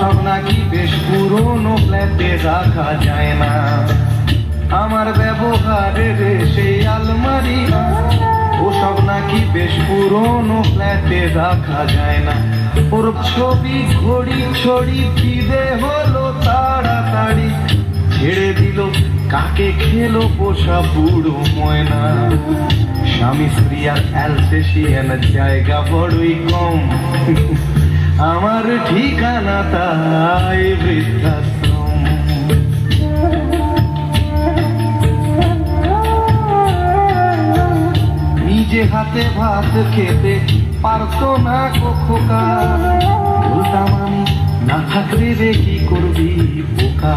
ওসব নাকি বেশ পুরনো ফ্ল্যাটে রাখা যায় না। আমার ব্যবহারের সেই আলমারি ওসব নাকি বেশ পুরনো ফ্ল্যাটে রাখা যায় না। ওর ছবি, ঘড়ি, ছড়ি ফিরে হলো তাড়াতাড়ি ছেড়ে দিল, কাকে খেলো পোষা বুড়ো ময়না। স্বামী স্ত্রী আর জায়গা বড়ই কম। আমার ঠিকানা তাই বৃদ্ধাশ্রম। নিজে হাতে ভাত খেতে পারতো না আমি না থাকলে রে কি করবি বোকা?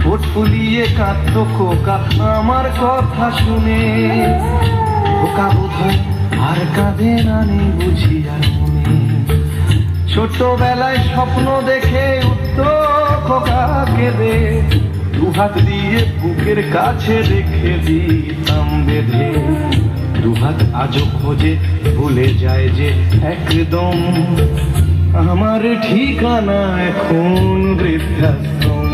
ঠোঁট ফুলিয়ে কাঁদতো খোকা, আমার কথা শুনে। খোকা বোধহয় আর কাঁদে না নেই বুঝি আর ছোটবেলায় স্বপ্ন দেখে উত্তর খোকা কেঁদে দুহাত দিয়ে বুকের কাছে রেখে দিতাম বেঁধে। দুহাত আজও খোঁজে, ভুলে যায় যে একদম। আমার ঠিকানা এখন বৃদ্ধাশ্রম।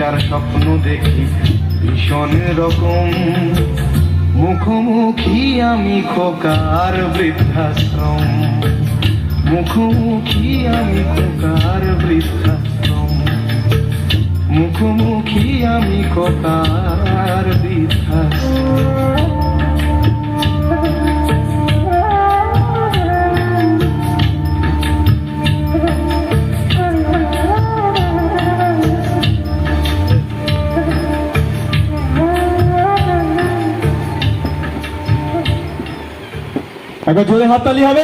দিনটার স্বপ্ন দেখি ভীষণ রকম মুখোমুখি আমি খোকার বৃদ্ধাশ্রম। মুখোমুখি আমি খোকার বৃদ্ধাশ্রম। মুখোমুখি আমি খোকার বৃদ্ধাশ্রম। একবার জোরে হাততালি হবে।